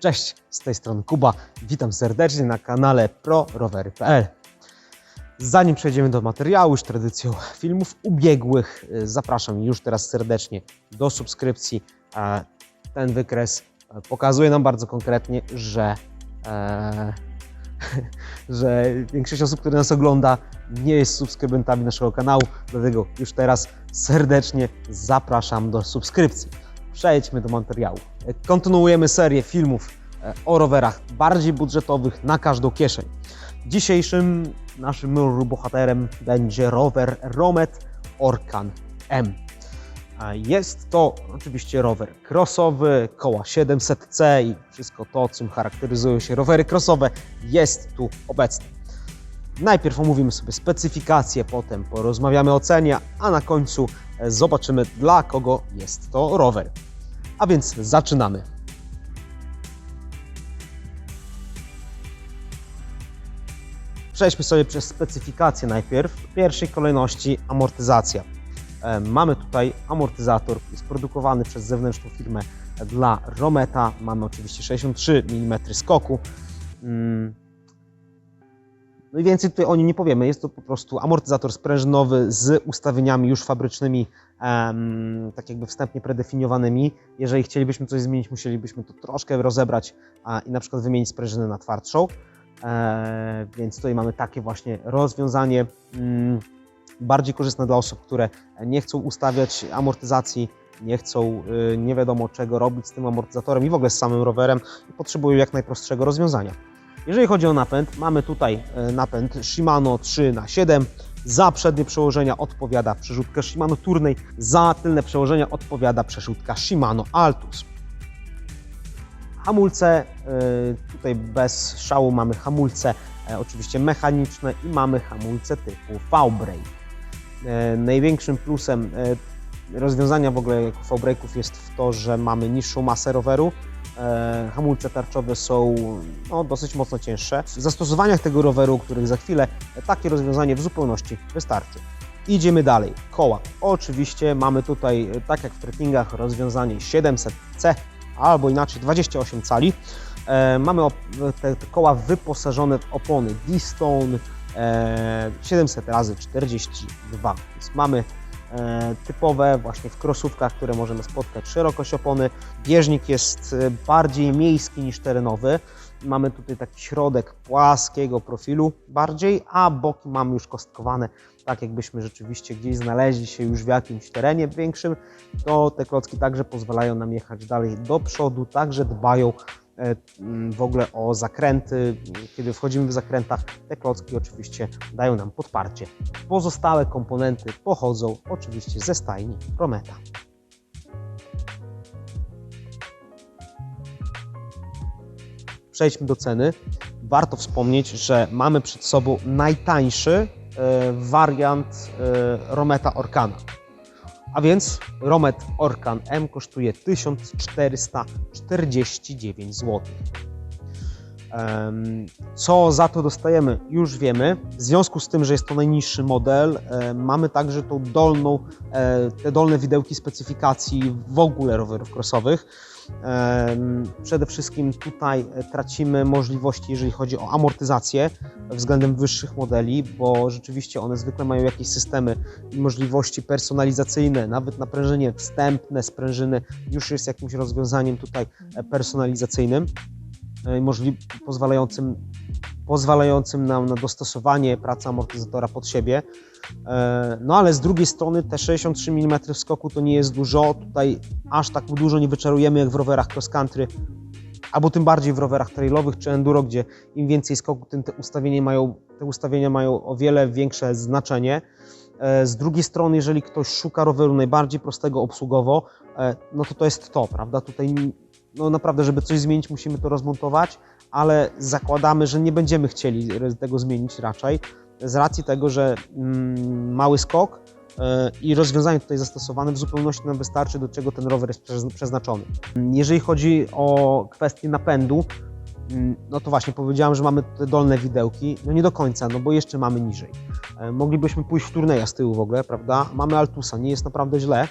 Cześć, z tej strony Kuba. Witam serdecznie na kanale prorowery.pl. Zanim przejdziemy do materiału, już tradycją filmów ubiegłych, y, zapraszam już teraz serdecznie do subskrypcji. E, Ten wykres e, pokazuje nam bardzo konkretnie, że, e, że większość osób, które nas ogląda, nie jest subskrybentami naszego kanału, dlatego już teraz serdecznie zapraszam do subskrypcji. Przejdźmy do materiału. Kontynuujemy serię filmów e, o rowerach bardziej budżetowych na każdą kieszeń. Dzisiejszym naszym bohaterem będzie rower Romet Orkan M. Jest to oczywiście rower crossowy, koła 700C i wszystko to, czym charakteryzują się rowery crossowe, jest tu obecne. Najpierw omówimy sobie specyfikację, potem porozmawiamy o cenie, a na końcu zobaczymy dla kogo jest to rower. A więc zaczynamy. Przejdźmy sobie przez specyfikację najpierw. W pierwszej kolejności amortyzacja. E, Mamy tutaj amortyzator, jest produkowany przez zewnętrzną firmę dla Rometa. Mamy oczywiście 63 mm skoku. No i więcej tutaj o nim nie powiemy. Jest to po prostu amortyzator sprężynowy z ustawieniami już fabrycznymi, tak jakby wstępnie predefiniowanymi. Jeżeli chcielibyśmy coś zmienić, musielibyśmy to troszkę rozebrać a, i na przykład wymienić sprężynę na twardszą. E, więc tutaj mamy takie właśnie rozwiązanie mm, bardziej korzystne dla osób, które nie chcą ustawiać amortyzacji, nie chcą y, nie wiadomo czego robić z tym amortyzatorem i w ogóle z samym rowerem i potrzebują jak najprostszego rozwiązania. Jeżeli chodzi o napęd, mamy tutaj e, napęd Shimano 3x7. Za przednie przełożenia odpowiada przerzutka Shimano Turnej, za tylne przełożenia odpowiada przerzutka Shimano Altus. Hamulce, y, tutaj bez szału mamy hamulce e, oczywiście mechaniczne i mamy hamulce typu V-brake. E, Największym plusem e, rozwiązania w ogóle V-brake'ów jest w to, że mamy niższą masę roweru. E, Hamulce tarczowe są no, dosyć mocno cięższe. W zastosowaniach tego roweru, o których za chwilę, e, takie rozwiązanie w zupełności wystarczy. Idziemy dalej. Koła. Oczywiście mamy tutaj, e, tak jak w trekkingach, rozwiązanie 700C albo inaczej 28 cali. E, mamy te, te koła wyposażone w opony D-Stone e, 700 razy 42. Więc mamy typowe właśnie w krosówkach, które możemy spotkać szerokość opony. Bieżnik jest e, bardziej miejski niż terenowy. Mamy tutaj taki środek płaskiego profilu bardziej, a boki mamy już kostkowane, tak jakbyśmy rzeczywiście gdzieś znaleźli się już w jakimś terenie większym, to te klocki także pozwalają nam jechać dalej do przodu, także dbają e, w ogóle o zakręty. Kiedy wchodzimy w zakrętach, te klocki oczywiście dają nam podparcie. Pozostałe komponenty pochodzą oczywiście ze stajni Prometa. Przejdźmy do ceny. Warto wspomnieć, że mamy przed sobą najtańszy e, wariant e, Rometa Orkana. A więc Romet Orkan M kosztuje 1449 zł. Co za to dostajemy, już wiemy. W związku z tym, że jest to najniższy model, e, mamy także tą dolną, e, te dolne widełki specyfikacji w ogóle rowerów crossowych. Przede wszystkim tutaj e, tracimy możliwości, jeżeli chodzi o amortyzację względem wyższych modeli, bo rzeczywiście one zwykle mają jakieś systemy i możliwości personalizacyjne, nawet naprężenie wstępne sprężyny już jest jakimś rozwiązaniem tutaj personalizacyjnym, możli- pozwalającym, pozwalającym nam na dostosowanie pracy amortyzatora pod siebie. E, No ale z drugiej strony te 63 mm skoku to nie jest dużo, tutaj aż tak dużo nie wyczarujemy jak w rowerach cross country, albo tym bardziej w rowerach trailowych czy enduro, gdzie im więcej skoku, tym te ustawienia mają, te ustawienia mają o wiele większe znaczenie. E, Z drugiej strony, jeżeli ktoś szuka roweru najbardziej prostego obsługowo, e, no to to jest to, prawda? Tutaj no naprawdę, żeby coś zmienić, musimy to rozmontować, ale zakładamy, że nie będziemy chcieli tego zmienić raczej, z racji tego, że mm, mały skok e, i rozwiązanie tutaj zastosowane w zupełności nam wystarczy, do czego ten rower jest przez- przeznaczony. Jeżeli chodzi o kwestię napędu, mm, no to właśnie powiedziałem, że mamy te dolne widełki, no nie do końca, no bo jeszcze mamy niżej. E, Moglibyśmy pójść w turneja z tyłu w ogóle, prawda? Mamy Altusa, nie jest naprawdę źle,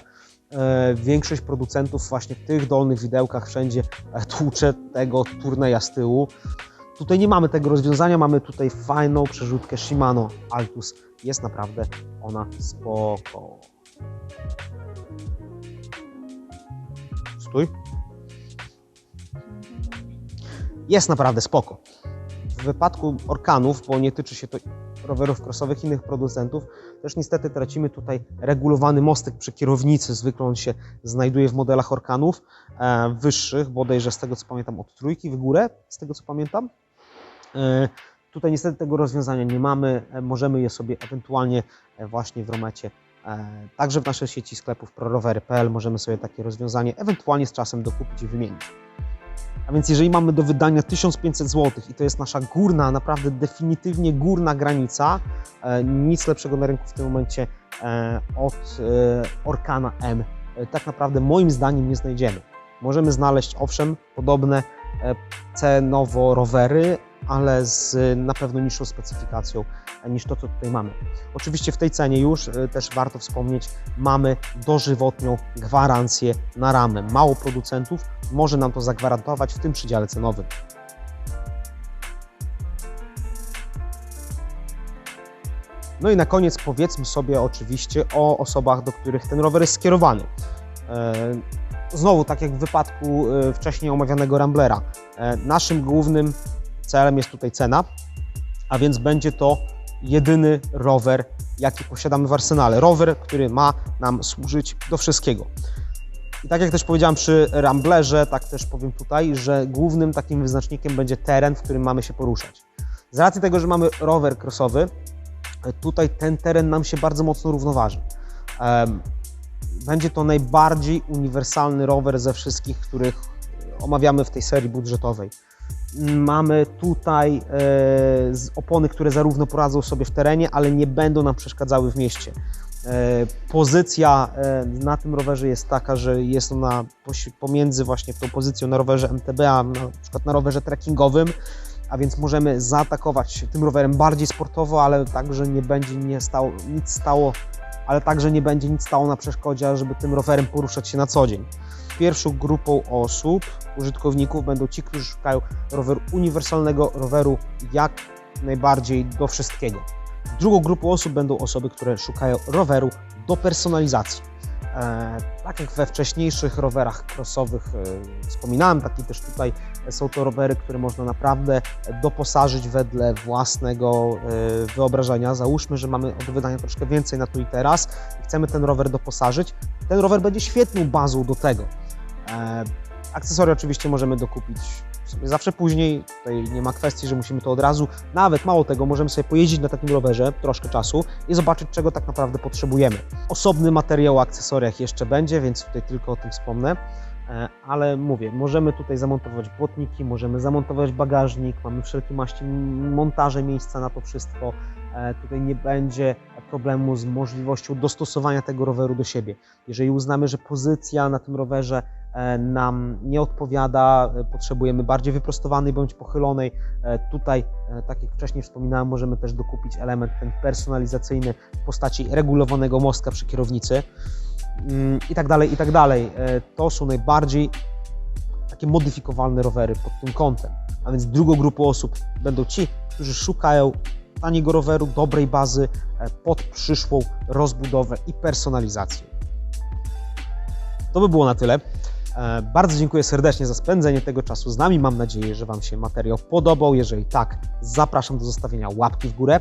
Większość producentów właśnie w tych dolnych widełkach wszędzie e, tłucze tego turneja z tyłu. Tutaj nie mamy tego rozwiązania, mamy tutaj fajną przerzutkę Shimano Altus. Jest naprawdę ona spoko. Stój. Jest naprawdę spoko. W wypadku Orkanów, bo nie tyczy się to rowerów crossowych innych producentów, też niestety tracimy tutaj regulowany mostek przy kierownicy. Zwykle on się znajduje w modelach Orkanów e, wyższych, bodajże z tego co pamiętam od trójki w górę, z tego co pamiętam. E, Tutaj niestety tego rozwiązania nie mamy. E, Możemy je sobie ewentualnie e, właśnie w Romecie, e, także w naszej sieci sklepów prorowery.pl możemy sobie takie rozwiązanie ewentualnie z czasem dokupić i wymienić. A więc jeżeli mamy do wydania 1500 zł i to jest nasza górna, naprawdę definitywnie górna granica, e, nic lepszego na rynku w tym momencie e, od e, Orkana M tak naprawdę moim zdaniem nie znajdziemy. Możemy znaleźć owszem podobne cenowo rowery, ale z na pewno niższą specyfikacją niż to, co tutaj mamy. Oczywiście w tej cenie już e, też warto wspomnieć, mamy dożywotnią gwarancję na ramę. Mało producentów może nam to zagwarantować w tym przydziale cenowym. No i na koniec powiedzmy sobie oczywiście o osobach, do których ten rower jest skierowany. E, Znowu, tak jak w wypadku e, wcześniej omawianego Ramblera, naszym głównym celem jest tutaj cena, a więc będzie to jedyny rower, jaki posiadamy w arsenale. Rower, który ma nam służyć do wszystkiego. I tak jak też powiedziałem przy Ramblerze, tak też powiem tutaj, że głównym takim wyznacznikiem będzie teren, w którym mamy się poruszać. Z racji tego, że mamy rower crossowy, tutaj ten teren nam się bardzo mocno równoważy. Będzie to najbardziej uniwersalny rower ze wszystkich, których omawiamy w tej serii budżetowej. Mamy tutaj e, opony, które zarówno poradzą sobie w terenie, ale nie będą nam przeszkadzały w mieście. E, Pozycja e, na tym rowerze jest taka, że jest ona pomiędzy właśnie tą pozycją na rowerze MTB, a na przykład na rowerze trekkingowym, a więc możemy zaatakować tym rowerem bardziej sportowo, ale także nie będzie nie stało, nic stało, ale także nie będzie nic stało na przeszkodzie, żeby tym rowerem poruszać się na co dzień. Pierwszą grupą osób, użytkowników będą ci, którzy szukają roweru uniwersalnego, roweru jak najbardziej do wszystkiego. Drugą grupą osób będą osoby, które szukają roweru do personalizacji. E, tak jak we wcześniejszych rowerach crossowych e, wspominałem, takie też tutaj są to rowery, które można naprawdę doposażyć wedle własnego e, wyobrażenia. Załóżmy, że mamy do wydania troszkę więcej na tu i teraz i chcemy ten rower doposażyć. Ten rower będzie świetną bazą do tego. E, Akcesoria oczywiście możemy dokupić sobie zawsze później, tutaj nie ma kwestii, że musimy to od razu. Nawet mało tego, możemy sobie pojeździć na takim rowerze troszkę czasu i zobaczyć, czego tak naprawdę potrzebujemy. Osobny materiał o akcesoriach jeszcze będzie, więc tutaj tylko o tym wspomnę. E, Ale mówię, możemy tutaj zamontować błotniki, możemy zamontować bagażnik, mamy wszelkie maści montaże miejsca na to wszystko. E, Tutaj nie będzie problemu z możliwością dostosowania tego roweru do siebie. Jeżeli uznamy, że pozycja na tym rowerze e, nam nie odpowiada, potrzebujemy bardziej wyprostowanej bądź pochylonej. Tutaj, tak jak wcześniej wspominałem, możemy też dokupić element ten personalizacyjny w postaci regulowanego mostka przy kierownicy i tak dalej, i tak dalej. E, To są najbardziej takie modyfikowalne rowery pod tym kątem. A więc drugą grupą osób będą ci, którzy szukają taniego roweru, dobrej bazy e, pod przyszłą rozbudowę i personalizację. To by było na tyle. E, Bardzo dziękuję serdecznie za spędzenie tego czasu z nami. Mam nadzieję, że Wam się materiał podobał. Jeżeli tak, zapraszam do zostawienia łapki w górę.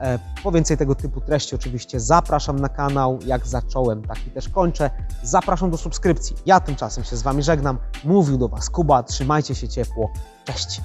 E, Po więcej tego typu treści oczywiście zapraszam na kanał. Jak zacząłem, tak i też kończę. Zapraszam do subskrypcji. Ja tymczasem się z Wami żegnam. Mówił do Was Kuba. Trzymajcie się ciepło. Cześć!